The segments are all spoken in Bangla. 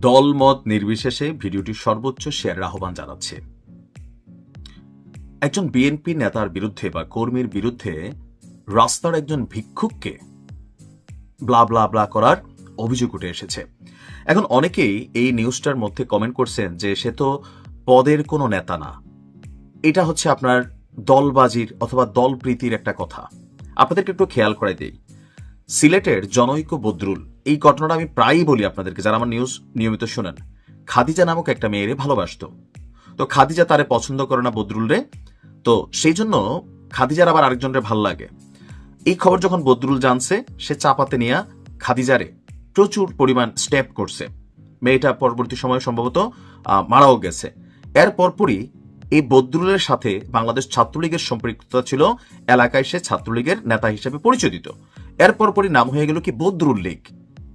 দলমত নির্বিশেষে ভিডিওটি সর্বোচ্চ শেয়ারের আহ্বান জানাচ্ছে। একজন বিএনপি নেতার বিরুদ্ধে বা কর্মীর বিরুদ্ধে রাস্তার একজন ভিক্ষুককে ব্লা ব্লা ব্লা করার অভিযোগ উঠে এসেছে। এখন অনেকেই এই নিউজটার মধ্যে কমেন্ট করছেন যে সে তো পদের কোনো নেতা না। এটা হচ্ছে আপনার দলবাজির অথবা দলপ্রীতির একটা কথা। আপনাদেরকে একটু খেয়াল করে দেই। সিলেটের জনৈক বদরুল এই ঘটনাটা আমি প্রায়ই বলি আপনাদেরকে, যারা আমার নিউজ নিয়মিত শোনেন। খাদিজা নামক একটা মেয়েরে ভালোবাসতো। তো খাদিজা তারে পছন্দ করে না বদরুল রে। তো সেই জন্য খাদিজার আবার আরেকজনের ভালো লাগে। এই খবর যখন বদরুল জানছে, সে চাপাতে নিয়ে খাদিজারে প্রচুর পরিমাণ স্টেপ করছে। মেয়েটা পরবর্তী সময়ে সম্ভবত মারাও গেছে। এর পরপরই এই বদরুলের সাথে বাংলাদেশ ছাত্রলীগের সম্পৃক্ততা ছিল, এলাকায় সে ছাত্রলীগের নেতা হিসেবে পরিচয় দিত এর পরপরই নাম হয়ে গেল কি বদরুল লীগ।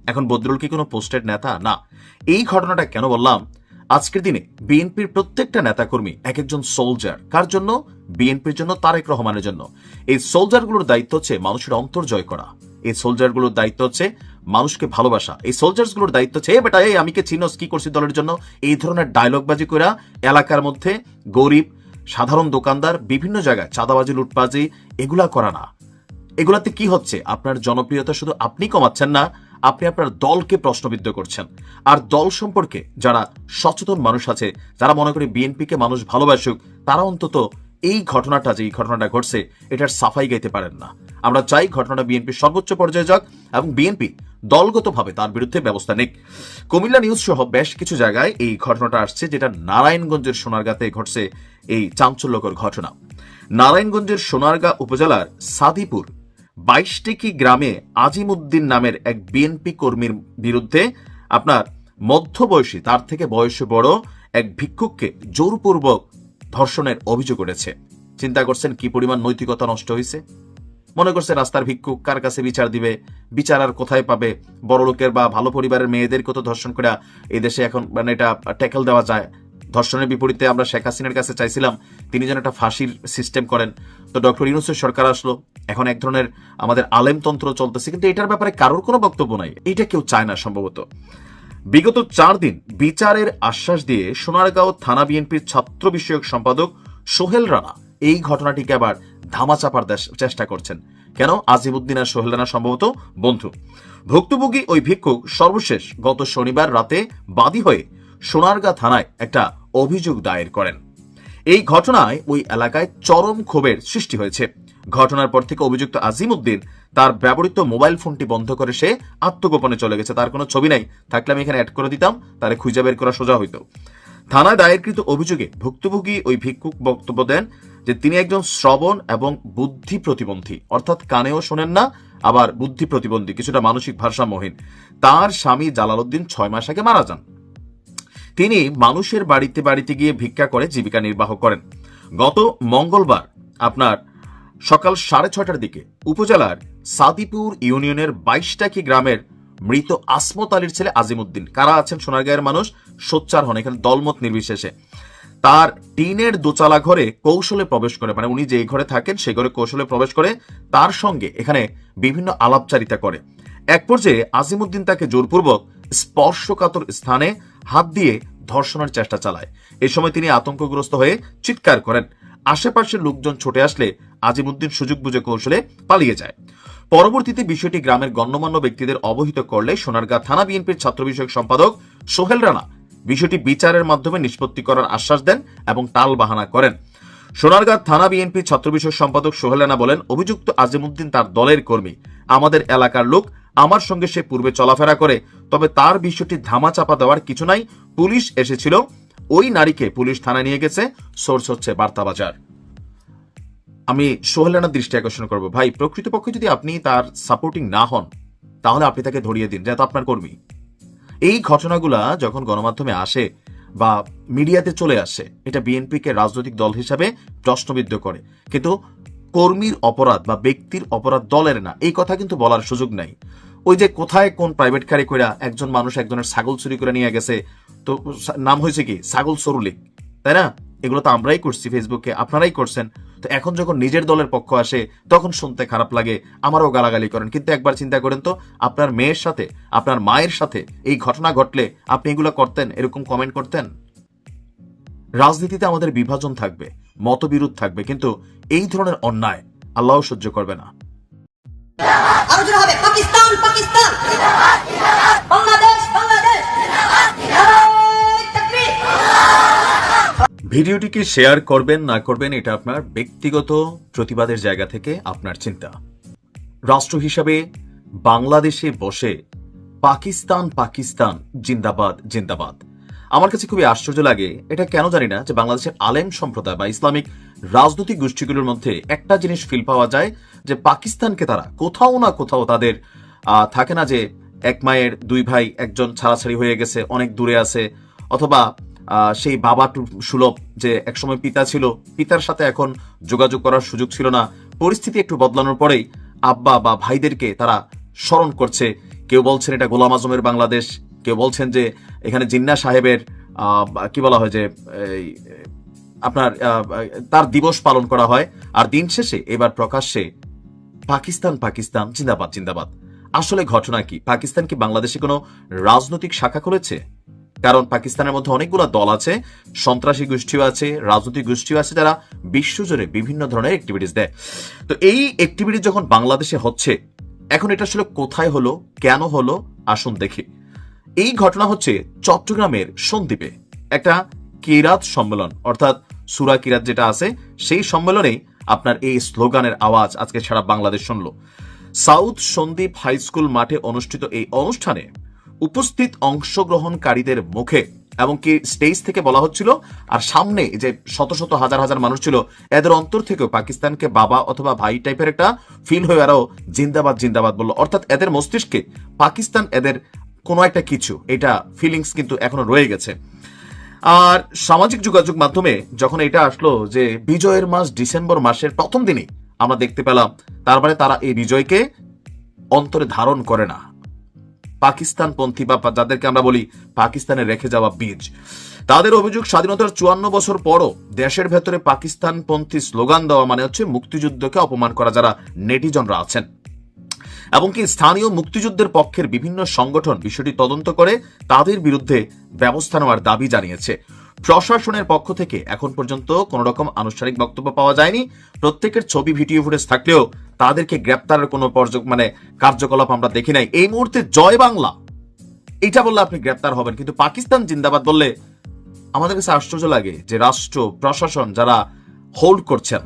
এখন বদরুল কি কোনো পোস্টেড নেতা? না। এই ঘটনাটা কেন বললাম? আজকের দিনে বিএনপির প্রত্যেকটা নেতাকর্মী এক একজন সোলজার কার জন্য? বিএনপির জন্য তারেক রহমানের জন্য। এই সোলজারগুলোর দায়িত্ব হচ্ছে মানুষের অন্তর জয় করা। এই সোলজারগুলোর দায়িত্ব হচ্ছে মানুষকে ভালোবাসা। এই সোলজার্সগুলোর দায়িত্ব হচ্ছে, "এ বেটা, এই আমি কে চিনস কি করছি দলের জন্য? এই ধরনের ডায়লগবাজি করা এলাকার মধ্যে গরিব, সাধারণ দোকানদার, বিভিন্ন জায়গায় চাঁদাবাজি, লুটপাজি, এগুলা করা না। এগুলাতে কি হচ্ছে? আপনার জনপ্রিয়তা শুধু আপনি কমাচ্ছেন না আপনি আপনার দলকে প্রশ্নবিদ্ধ করছেন। আর দল সম্পর্কে যারা সচেতন মানুষ আছে, যারা মনে করে বিএনপিকে মানুষ ভালোবাসুক, তারা অন্তত এই ঘটনাটা, যে এই ঘটনাটা ঘটছে, এটার সাফাই গাইতে পারেন না। আমরা চাই ঘটনাটা বিএনপির সর্বোচ্চ পর্যায়ে যাক এবং বিএনপি দলগতভাবে তার বিরুদ্ধে ব্যবস্থা নিক। কুমিল্লা নিউজ সহ বেশ কিছু জায়গায় এই ঘটনাটা আসছে, যেটা নারায়ণগঞ্জের সোনারগাঁতে ঘটছে এই চাঞ্চল্যকর ঘটনা। নারায়ণগঞ্জের সোনারগাঁ উপজেলার সাদিপুর বাইশটেকি গ্রামে আজিমুদ্দিন নামের এক বিএনপি কর্মীর বিরুদ্ধে আপনার মধ্যবয়সী, তার থেকে বয়সে বড় এক ভিক্ষুককে জোরপূর্বক ধর্ষণের অভিযোগ উঠেছে? চিন্তা করছেন কি পরিমাণ নৈতিকতা নষ্ট হয়েছে? মনে করছে রাস্তার ভিক্ষুক কার কাছে বিচার দিবে? বিচার আর কোথায় পাবে? বড় লোকের বা ভালো পরিবারের মেয়েদেরকে তো ধর্ষণ করে এই দেশে এখন মানে এটা ট্যাকেল দেওয়া যায়। ধর্ষণের বিপরীতে আমরা শেখ হাসিনার কাছে চাইছিলাম তিনি যেন একটা ফাঁসির সিস্টেম করেন। তো ডক্টর ইউনুসের সরকার আসলো। এখন এক ধরনের আমাদের আলেমতন্ত্র চলতেছে। কিন্তু এটার ব্যাপারে কারোর কোনো বক্তব্য নাই। এটা কেউ চায় না সম্ভবত। বিগত চার দিন বিচারের আশ্বাস দিয়ে সোনারগাঁও থানা বিএনপির ছাত্র বিষয়ক সম্পাদক সোহেল রানা এই ঘটনাটিকে আবার ধামাচাপার চেষ্টা করছেন। কেন? আজিমুদ্দিন আর সোহেল রানা সম্ভবত বন্ধু। ভুক্তভোগী ওই ভিক্ষুক সর্বশেষ গত শনিবার রাতে বাদী হয়ে সোনারগাঁ থানায় একটা অভিযোগ দায়ের করেন। এই ঘটনায় ওই এলাকায় চরম ক্ষোভের সৃষ্টি হয়েছে। ঘটনার পর থেকে অভিযুক্ত আজিমুদ্দিন তার ব্যবহৃত মোবাইল ফোনটি বন্ধ করে সে আত্মগোপনে চলে গেছে। তার কোনো ছবি নাই। থাকলে আমি এখানে অ্যাড করে দিতাম তারে খুঁজে বের করা সোজা হইতো। থানায় দায়েরকৃত অভিযোগে ভুক্তভোগী ওই ভিক্ষুক বক্তব্য দেন যে তিনি একজন শ্রবণ এবং বুদ্ধি প্রতিবন্ধী। অর্থাৎ কানেও শোনেন না, আবার বুদ্ধি প্রতিবন্ধী, কিছুটা মানসিক ভারসাম্যহীন। তার স্বামী জালালউদ্দিন ছয় মাস আগে মারা যান। তিনি মানুষের বাড়িতে বাড়িতে গিয়ে ভিক্ষা করে জীবিকা নির্বাহ করেন। গত মঙ্গলবার আপনার সকাল সাড়ে ছটার দিকে উপজেলার সাদিপুর ইউনিয়নের বাইশটাকি গ্রামের মৃত আসমত আলীর ছেলে আজিমুদ্দিন। কারা আছেন সোনারগাঁয়ের মানুষ? সোচ্চার হন এখানে দলমত নির্বিশেষে। তার টিনের দোচালা ঘরে কৌশলে প্রবেশ করে মানে উনি যে ঘরে থাকেন সেই ঘরে কৌশলে প্রবেশ করে, তার সঙ্গে এখানে বিভিন্ন আলাপচারিতা করে। এক পর্যায়ে আজিমুদ্দিন তাকে জোরপূর্বক স্পর্শকাতর স্থানে হাত দিয়ে ধর্ষণের চেষ্টা চালায়। এ সময় তিনি আতঙ্কগ্রস্ত হয়ে চিৎকার করেন। আশেপাশের লোকজন ছুটে আসলে আজিমুদ্দিন সুযোগ বুঝে কৌশলে পালিয়ে যায়। পরবর্তীতে বিষয়টি গ্রামের গণ্যমান্য ব্যক্তিদের অবহিত করলে সোনারগাঁ থানা বিএনপির ছাত্র বিষয়ক সম্পাদক সোহেল রানা বিষয়টি বিচারের মাধ্যমে নিষ্পত্তি করার আশ্বাস দেন এবং টাল বাহানা করেন। সোনারগাঁ থানা বিএনপি ছাত্র বিষয়ক সম্পাদক সোহেল রানা বলেন, অভিযুক্ত আজিমুদ্দিন তার দলের কর্মী। আমাদের এলাকার লোক আমার সঙ্গে সে পূর্বে চলাফেরা করে, তবে তার বিষয়টি ধামা চাপা দেওয়ার কিছু নাই। পুলিশ এসেছিল। ওই নারীকে পুলিশ থানায় নিয়ে গেছে। সোর্স হচ্ছে বার্তাবাজার। আমি সোহেলানার দৃষ্টি আকর্ষণ করব। ভাই, প্রকৃতপক্ষে যদি আপনি তার সাপোর্টিং না হন, তাহলে আপনি তাকে ধরিয়ে দিন। যেহেতু আপনার কর্মী। এই ঘটনাগুলা যখন গণমাধ্যমে আসে বা মিডিয়াতে চলে আসে, এটা বিএনপিকে রাজনৈতিক দল হিসাবে প্রশ্নবিদ্ধ করে। কিন্তু কর্মীর অপরাধ বা ব্যক্তির অপরাধ দলের না, এই কথা কিন্তু বলার সুযোগ নাই। ওই যে কোথায় কোন প্রাইভেট কারে কইরা একজন মানুষ একজনের ছাগল চুরি করে নিয়ে গেছে, তো নাম হয়েছে কি? ছাগল সরুলিক তাই না? এগুলো তো আমরাই করছি ফেসবুকে আপনারাই করছেন। তো এখন যখন নিজের দলের পক্ষ আসে, তখন শুনতে খারাপ লাগে, আমারও গালাগালি করেন। কিন্তু একবার চিন্তা করেন তো, আপনার মেয়ের সাথে, আপনার মায়ের সাথে এই ঘটনা ঘটলে আপনি এগুলো করতেন, এরকম কমেন্ট করতেন? রাজনীতিতে আমাদের বিভাজন থাকবে। মতবিরোধ থাকবে কিন্তু এই ধরনের অন্যায় আল্লাহ সহ্য করবে না। আরও জোরে হবে পাকিস্তান পাকিস্তান। বাংলাদেশ বাংলাদেশ। ভিডিওটিকে শেয়ার করবেন না করবেন এটা আপনার ব্যক্তিগত প্রতিবাদের জায়গা থেকে আপনার চিন্তা। রাষ্ট্র হিসাবে বাংলাদেশে বসে পাকিস্তান পাকিস্তান জিন্দাবাদ জিন্দাবাদ। আমার কাছে খুবই আশ্চর্য লাগে, এটা কেন জানি না, যে বাংলাদেশের আলেম সম্প্রদায় বা ইসলামিক রাজনৈতিক গোষ্ঠীগুলোর মধ্যে একটা জিনিস ফিল পাওয়া যায়, যে পাকিস্তানকে তারা কোথাও না কোথাও তাদের থাকে না যে এক মায়ের দুই ভাই একজন ছাড়াছাড়ি হয়ে গেছে, অনেক দূরে আছে, অথবা সেই বাবা সুলভ যে একসময় পিতা ছিল, পিতার সাথে এখন যোগাযোগ করার সুযোগ ছিল না, পরিস্থিতি একটু বদলানোর পরেই আব্বা বা ভাইদেরকে তারা স্মরণ করছে, কেউ বলছেন এটা গোলাম আজমের বাংলাদেশ কেউ বলছেন যে এখানে জিন্না সাহেবের কি বলা হয় যে আপনার তার দিবস পালন করা হয়। আর দিন শেষে, এবার প্রকাশ্যে, পাকিস্তান পাকিস্তান, জিন্দাবাদ জিন্দাবাদ। আসলে ঘটনা কি? পাকিস্তান কি বাংলাদেশে কোনো রাজনৈতিক শাখা খুলেছে? কারণ পাকিস্তানের মধ্যে অনেকগুলো দল আছে, সন্ত্রাসী গোষ্ঠীও আছে, রাজনৈতিক গোষ্ঠীও আছে, যারা বিশ্বজুড়ে বিভিন্ন ধরনের অ্যাক্টিভিটিস দেয়। তো এই অ্যাক্টিভিটি যখন বাংলাদেশে হচ্ছে, এখন এটা আসলে কোথায় হলো, কেন হলো, আসুন দেখি। এই ঘটনা হচ্ছে চট্টগ্রামের সন্দ্বীপে। একটা কিরাত সম্মেলন, অর্থাৎ সুরা কিরাত যেটা আছে, সেই সম্মেলনেই আপনার এই স্লোগানের আওয়াজ আজকে সারা বাংলাদেশ শুনল। সাউথ সন্দ্বীপ হাই স্কুল মাঠে অনুষ্ঠিত এই অনুষ্ঠানে উপস্থিত অংশগ্রহণকারীদের মুখে এমনকি স্টেজ থেকে বলা হচ্ছিল, আর সামনে যে শত শত হাজার হাজার মানুষ ছিল, এদের অন্তর থেকেও পাকিস্তানকে বাবা অথবা ভাই টাইপের একটা ফিল হয়ে আরও জিন্দাবাদ জিন্দাবাদ বলল। অর্থাৎ এদের মস্তিষ্কে পাকিস্তান এদের কোনো একটা কিছু, এটা ফিলিংস কিন্তু এখনও রয়ে গেছে। আর সামাজিক যোগাযোগ মাধ্যমে যখন এটা আসলো যে বিজয়ের মাস ডিসেম্বর মাসের প্রথম দিনই আমরা দেখতে পেলাম, তার মানে তারা এই বিজয়কে অন্তরে ধারণ করে না। পাকিস্তানপন্থী বা যাদেরকে আমরা বলি পাকিস্তানে রেখে যাওয়া বীজ। তাদের অভিযোগ স্বাধীনতার চুয়ান্ন বছর পরও দেশের ভেতরে পাকিস্তানপন্থী স্লোগান দেওয়া মানে হচ্ছে মুক্তিযুদ্ধকে অপমান করা যারা নেটিজনরা আছেন। এমনকি স্থানীয় মুক্তিযুদ্ধের পক্ষের বিভিন্ন সংগঠন বিষয়টি তদন্ত করে তাদের বিরুদ্ধে ব্যবস্থা নেওয়ার দাবি জানিয়েছে। প্রশাসনের পক্ষ থেকে এখন পর্যন্ত কোন রকম আনুষ্ঠানিক বক্তব্য পাওয়া যায়নি। প্রত্যেকের ছবি, ভিডিও ফুটেজ থাকলেও তাদেরকে গ্রেপ্তারের কোনো মানে কার্যকলাপ আমরা দেখি নাই। এই মুহূর্তে জয় বাংলা। এটা বললে আপনি গ্রেপ্তার হবেন। কিন্তু পাকিস্তান জিন্দাবাদ বললে আমাদের কাছে আশ্চর্য লাগে যে রাষ্ট্র, প্রশাসন যারা হোল্ড করছেন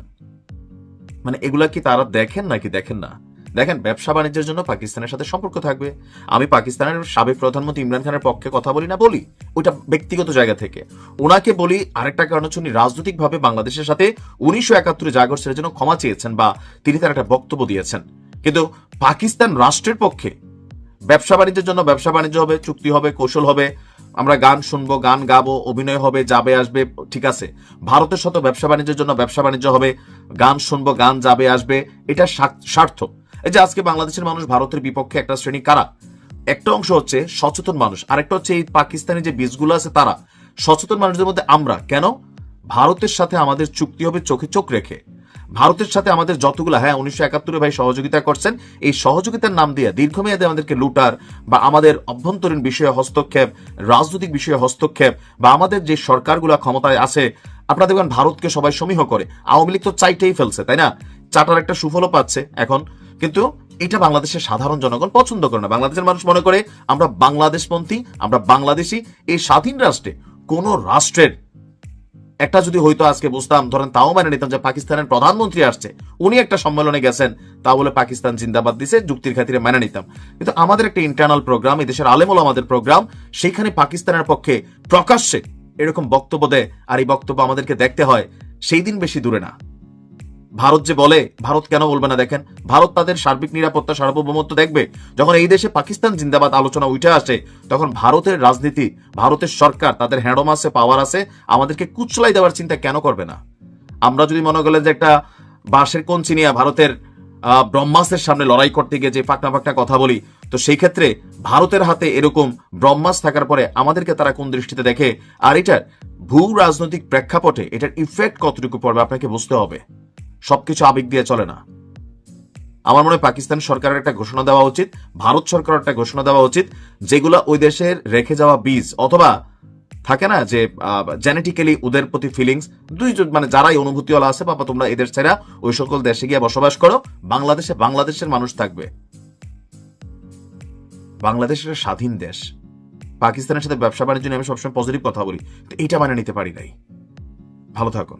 মানে এগুলা কি তারা দেখেন নাকি দেখেন না? দেখেন, ব্যবসা বাণিজ্যের জন্য পাকিস্তানের সাথে সম্পর্ক থাকবে। আমি পাকিস্তানের সাবেক প্রধানমন্ত্রী ইমরান খানের পক্ষে কথা বলি না, বলি ওইটা ব্যক্তিগত জায়গা থেকে। ওনাকে বলি আরেকটা কারণ হচ্ছে উনি রাজনৈতিকভাবে বাংলাদেশের সাথে উনিশশো একাত্তরে যা ঘটছে জন্য ক্ষমা চেয়েছেন বা তিনি তার একটা বক্তব্য দিয়েছেন। কিন্তু পাকিস্তান রাষ্ট্রের পক্ষে ব্যবসা বাণিজ্যের জন্য ব্যবসা বাণিজ্য হবে, চুক্তি হবে, কৌশল হবে, আমরা গান শুনব, গান গাবো, অভিনয় হবে, যাবে, আসবে, ঠিক আছে। ভারতের সাথে ব্যবসা বাণিজ্যের জন্য ব্যবসা বাণিজ্য হবে, গান শুনব, গান যাবে, আসবে, এটা স্বার্থ এই যে আজকে বাংলাদেশের মানুষ ভারতের বিপক্ষে একটা শ্রেণি কারা? একটা অংশ হচ্ছে সচেতন মানুষ, আরেকটা হচ্ছে এই পাকিস্তানি যে বীজগুলো আছে তারা। সচেতন মানুষদের মধ্যে আমরা কেন? ভারতের সাথে আমাদের চুক্তি হবে চোখে চোখ রেখে। ভারতের সাথে আমাদের যতগুলো হ্যাঁ উনিশশো একাত্তরে ভাই সহযোগিতা করছেন, এই সহযোগিতার নাম দিয়ে দীর্ঘমেয়াদে আমাদেরকে লুটার বা আমাদের অভ্যন্তরীণ বিষয়ে হস্তক্ষেপ, রাজনৈতিক বিষয়ে হস্তক্ষেপ বা আমাদের যে সরকারগুলো ক্ষমতায় আছে, আপনারা দেখবেন ভারতকে সবাই সমীহ করে। আওয়ামী লীগ তো চাইটেই ফেলছে, তাই না? চাটার একটা সুফলও পাচ্ছে, এখন কিন্তু এটা বাংলাদেশের সাধারণ জনগণ পছন্দ করে না। বাংলাদেশের মানুষ মনে করে আমরা বাংলাদেশপন্থী, আমরা বাংলাদেশি, এই স্বাধীন রাষ্ট্রে কোন রাষ্ট্রের একটা যদি হয়তো আজকে বুঝতাম, ধরেন তাও মেনে নিতাম যে পাকিস্তানের প্রধানমন্ত্রী আসছে, উনি একটা সম্মেলনে গেছেন তা বলে পাকিস্তান জিন্দাবাদ দিছে, যুক্তির খাতিরে মেনে নিতাম। কিন্তু আমাদের একটা ইন্টারনাল প্রোগ্রাম এই দেশের আলেমল আমাদের প্রোগ্রাম সেখানে পাকিস্তানের পক্ষে প্রকাশ্যে এরকম বক্তব্য দেয়, আর এই বক্তব্য আমাদেরকে দেখতে হয়, সেই দিন বেশি দূরে না। ভারত যে বলে ভারত কেন বলবে না দেখেন? ভারত তাদের সার্বিক নিরাপত্তা সার্বভৌমত্ব দেখবে। যখন এই দেশে পাকিস্তান জিন্দাবাদ আলোচনা উঠে আসে তখন ভারতের রাজনীতি ভারতের সরকার তাদের হ্যাডম পাওয়ার আছে আমাদেরকে কুচলাই দেওয়ার চিন্তা কেন করবে না? আমরা যদি মনে করলেন যে একটা বাঁশের কোন চিনিয়া ভারতের আহ, ব্রহ্মাস্ত্রের সামনে লড়াই করতে গিয়ে যে ফাঁকনা ফাঁকনা কথা বলি তো সেই ক্ষেত্রে ভারতের হাতে এরকম ব্রহ্মাস থাকার পরে আমাদেরকে তারা কোন দৃষ্টিতে দেখে? আর এটার ভূ রাজনৈতিক প্রেক্ষাপটে এটার ইফেক্ট কতটুকু পড়বে আপনাকে বুঝতে হবে। সবকিছু আবেগ দিয়ে চলে না। আমার মনে হয় পাকিস্তান সরকারের একটা ঘোষণা দেওয়া উচিত, ভারত সরকারের একটা ঘোষণা দেওয়া উচিত, যেগুলো ওই দেশের রেখে যাওয়া বীজ, অথবা থাকে না যে জেনেটিক্যালি ওদের প্রতি ফিলিংস দুইজন মানে যারাই অনুভূতিওয়ালা আছে, বাবা তোমরা এদের ছেড়া ওই সকল দেশে গিয়ে বসবাস করো, বাংলাদেশে, বাংলাদেশের মানুষ থাকবে। বাংলাদেশ একটা স্বাধীন দেশ। পাকিস্তানের সাথে ব্যবসা বাণিজ্য নিয়ে আমি সবসময় পজিটিভ কথা বলি তো এইটা মানে নিতে পারি নাই। ভালো থাকুন।